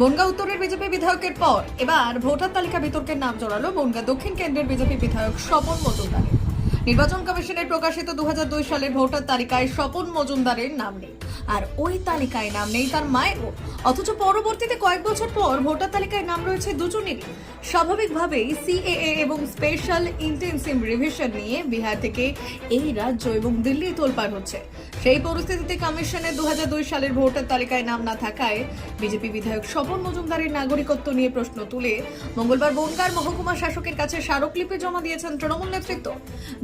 বনগাঁ উত্তরের বিজেপি বিধায়কের পর এবার ভোটার তালিকা বিতর্কের নাম জড়ালো বনগা দক্ষিণ কেন্দ্রের বিজেপি বিধায়ক স্বপন মজুমদারের। নির্বাচন কমিশনের প্রকাশিত দু সালে ভোটার তালিকায় স্বপন মজুমদারের নাম নেই। আর ওই তালিকায় নাম নেই তার মায়েরও অথচ পরবর্তীতে কয়েক বছর পর ভোটার তালিকায় নাম রয়েছে দুজনেরই। স্বাভাবিকভাবেই সিএএ এবং স্পেশাল ইন্টেন্সিভ রিভিশন নিয়ে বিহার থেকে এই রাজ্য এবং দিল্লি তোলপাড় হচ্ছে। সেই পরিস্থিতিতে কমিশনের দুহাজার দুই সালের ভোটার তালিকায় নাম না থাকায় বিজেপি বিধায়ক স্বপন মজুমদারের নাগরিকত্ব নিয়ে প্রশ্ন তুলে মঙ্গলবার বনগার মহকুমা শাসকের কাছে স্মারকলিপি জমা দিয়েছেন তৃণমূল নেতৃত্ব।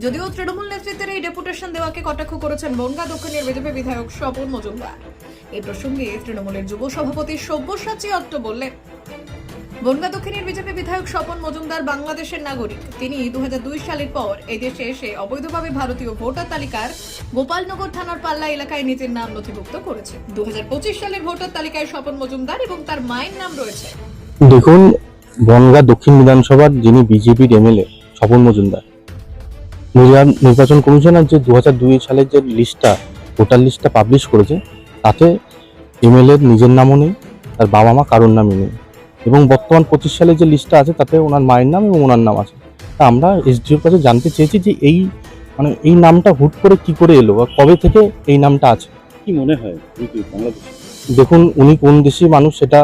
যদিও তৃণমূল নেতৃত্বের এই ডেপুটেশন দেওয়াকে কটাক্ষ করেছেন বনগা দক্ষিণের বিজেপি বিধায়ক স্বপন মজুমদার। এই প্রসঙ্গে তৃণমূলের যুব সভাপতি সব্যসাচী অট্ট বললেন, বনগা দক্ষিণের বিজেপি বিধায়ক স্বপন মজুমদার বাংলাদেশের নাগরিক। তিনি দু সালের পর এই দেশে এসে অবৈধভাবে ভারতীয় ভোটার তালিকার গোপালনগর থানার পাল্লা এলাকায় নিজের নাম নথিভুক্ত করেছে। দু সালের ভোটার তালিকায় স্বপন মজুমদার এবং তার মায়ের নাম রয়েছে। দেখুন, বনগাঁ দক্ষিণ বিধানসভার যিনি বিজেপির এমএলএ স্বপন মজুমদার। নির্বা- নির্বাচন কমিশনার যে দু হাজার দুই সালের যে লিস্টটা ভোটার লিস্টটা পাবলিশ করেছে তাতে এমএলএর নিজের নামও নেই তার বাবা মা কারোর নামই নেই। এবং বর্তমান পঁচিশ সালে যে লিস্টটা আছে তাতে ওনার মায়ের নাম এবং ওনার নাম আছে। তা আমরা এসডিওর কাছে জানতে চেয়েছি যে এই মানে এই নামটা হুট করে কি করে এলো বা কবে থেকে এই নামটা আছে? কি মনে হয়? দেখুন উনি কোন দেশি মানুষ সেটা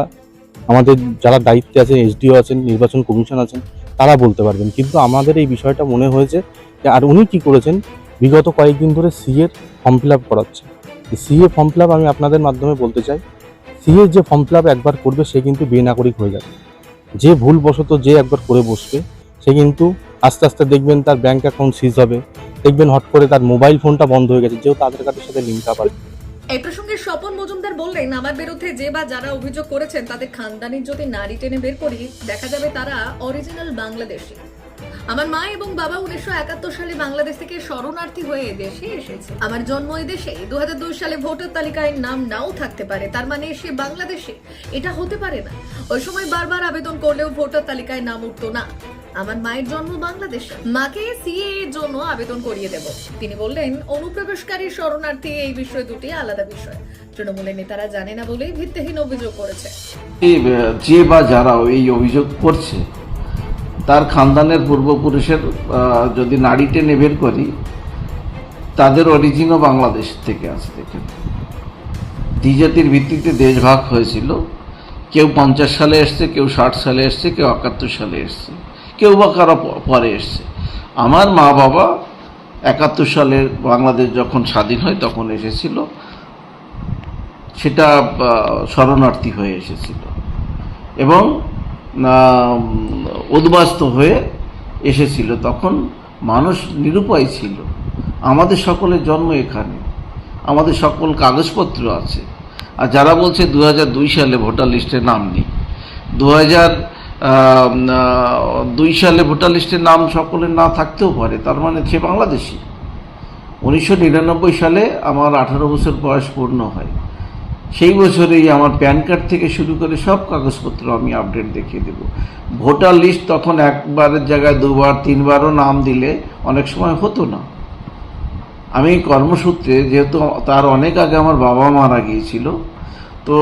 আমাদের যারা দায়িত্বে আছেন এসডিও আছেন নির্বাচন কমিশন আছেন তারা বলতে পারবেন। কিন্তু আমাদের এই বিষয়টা মনে হয়েছে যে আর উনি কি করেছেন? বিগত কয়েকদিন ধরে সিএর ফর্ম ফিল আপ করাচ্ছে। সিএ ফর্ম ফিল আপ আমি আপনাদের মাধ্যমে বলতে চাই সিএ যে ফর্ম ফিল আপ একবার করবে, সে কিন্তু বেনাগরিক হয়ে যাবে। যে ভুলবশত যে একবার করে বসবে, সে কিন্তু আস্তে আস্তে দেখবেন তার ব্যাঙ্ক অ্যাকাউন্ট সিজ হবে, দেখবেন হট করে তার মোবাইল ফোনটা বন্ধ হয়ে গেছে, যেহেতু আধার কার্ডের সাথে লিঙ্ক আপ এই প্রসঙ্গে স্বপন মজুমদার বললেন, আমার বিরুদ্ধে যে বা যারা অভিযোগ করেছেন, তাদের খানদানির যদি নারী টেনে বের করি, দেখা যাবে তারা অরিজিনাল বাংলাদেশি আমার মা এবং বাবা উনিশশো একাত্তর সালে বাংলাদেশ থেকে শরণার্থী হয়ে দেশে এসেছে। আমার জন্ম এই দেশে দু সালে ভোটার তালিকায় নাম নাও থাকতে পারে, তার মানে সে বাংলাদেশে। এটা হতে পারে না। ওই সময় বারবার আবেদন করলেও ভোটার তালিকায় নাম উঠতো না। আমার মায়ের জন্ম বাংলাদেশ। মাকে সিএ এর জন্য আবেদন করিয়ে দেব। তিনি বললেন অনুপ্রবেশকারী শরণার্থী এই বিষয় দুটি আলাদা বিষয়। তৃণমূলের নেতারা জানে না বলেই ভিত্তিহীন অভিযোগ করেছে। যে বা যারা এই অভিযোগ করছে তার খানদানের পূর্বপুরুষের যদি নাড়ি টেনে বের করি, তাদের অরিজিনও বাংলাদেশ থেকে আছে দেখেন দ্বিজাতির ভিত্তিতে দেশ ভাগ হয়েছিল। কেউ পঞ্চাশ সালে এসছে, কেউ ষাট সালে এসছে, কেউ একাত্তর সালে এসছে, কেউ বা কারও পরে এসছে। আমার মা বাবা একাত্তর সালে বাংলাদেশ যখন স্বাধীন হয়, তখন এসেছিল। সেটা শরণার্থী হয়ে এসেছিল। এবং উদ্বাস্ত হয়ে এসেছিল। তখন মানুষ নিরুপায় ছিল। আমাদের সকলের জন্ম এখানে। আমাদের সকল কাগজপত্র আছে। আর যারা বলছে দু দুই সালে ভোটার লিস্টে নাম নেই দু দুই সালে ভোটার লিস্টে নাম সকলের না থাকতেও পারে, তার মানে সে বাংলাদেশি। উনিশশো নিরানব্বই সালে আমার আঠারো বছর বয়স পূর্ণ হয়। সেই বছরেই আমার প্যান কার্ড থেকে শুরু করে সব কাগজপত্র আমি আপডেট দেখিয়ে দেব। ভোটার লিস্ট তখন একবারের জায়গায় দুবার, তিনবারও নাম দিলে অনেক সময় হতো না। আমি কর্মসূত্রে, যেহেতু তার অনেক আগে আমার বাবা মারা গিয়েছিল, তো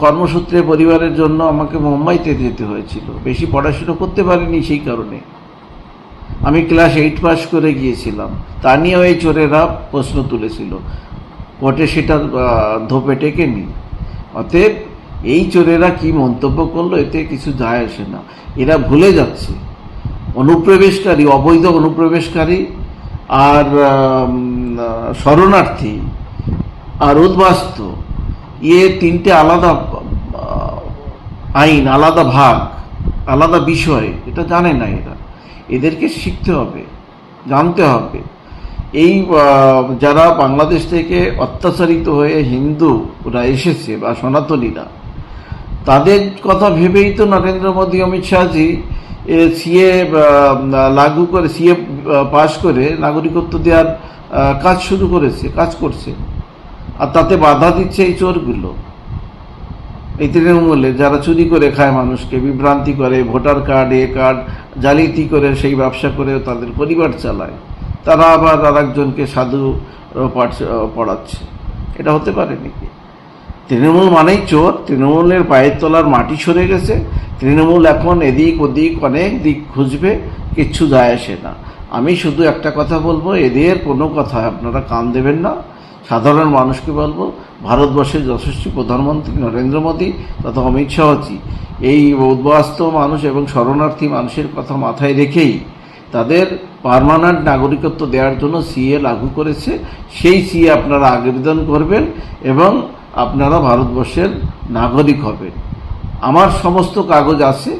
কর্মসূত্রে পরিবারের জন্য আমাকে মুম্বাইতে যেতে হয়েছিল। বেশি পড়াশুনো করতে পারিনি সেই কারণে। আমি ক্লাস এইট পাস করে গিয়েছিলাম। তা নিয়েও এই চোরেরা প্রশ্ন তুলেছিল। কোর্টে সেটা ধোপে টেকেনি অতএব এই চোরেরা কি মন্তব্য করল এতে কিছু যায় আসে না। এরা ভুলে যাচ্ছে। অনুপ্রবেশকারী, অবৈধ অনুপ্রবেশকারী আর শরণার্থী আর উদ্বাস্ত ইয়ে তিনটে আলাদা আইন, আলাদা ভাগ, আলাদা বিষয়, এটা জানে না এরা। এদেরকে শিখতে হবে, জানতে হবে। এই যারা বাংলাদেশ থেকে অত্যাচারিত হয়ে হিন্দুরা এসেছে বা সনাতনীরা, তাদের কথা ভেবেই তো নরেন্দ্র মোদী, অমিত শাহজি সিএ লাগু করে, সিএ পাশ করে নাগরিকত্ব দেওয়ার কাজ শুরু করেছে, কাজ করছে। আর তাতে বাধা দিচ্ছে এই চোরগুলো। এই তৃণমূলে যারা চুরি করে খায় মানুষকে, বিভ্রান্তি করে, ভোটার কার্ড, এ কার্ড জালিয়াতি করে সেই ব্যবসা করে তাদের পরিবার চালায়। তারা আবার আর একজনকে সাধু পড়াচ্ছে। এটা হতে পারে নাকি? তৃণমূল মানেই চোর। তৃণমূলের পায়ের তলার মাটি সরে গেছে। তৃণমূল এখন এদিক ওদিক অনেক দিক খুঁজবে, কিচ্ছু যায় আসে না। আমি শুধু একটা কথা বলব, এদের কোনো কথা আপনারা কান দেবেন না। সাধারণ মানুষকে বলব, ভারতবর্ষের যশস্বী প্রধানমন্ত্রী নরেন্দ্র মোদী তথা অমিত শাহজি, এই উদ্বাস্ত মানুষ এবং শরণার্থী মানুষের কথা মাথায় রেখেই তাদের পার্মানেন্ট নাগরিকত্ব দেওয়ার জন্য সিএ লাগু করেছে। সেই সিএ আপনারা আবেদন করবেন এবং আপনারা ভারতবর্ষের নাগরিক হবেন। আমার সমস্ত কাগজ আছে।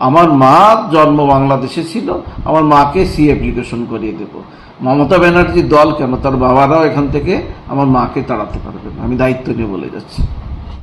আমার মা জন্ম বাংলাদেশে ছিল। আমার মাকে সি অ্যাপ্লিকেশন করিয়ে দেব। মমতা ব্যানার্জির দল কেন? তার বাবারাও এখান থেকে আমার মাকে তাড়াতে পারবেন। আমি দায়িত্ব নিয়ে বলে যাচ্ছি।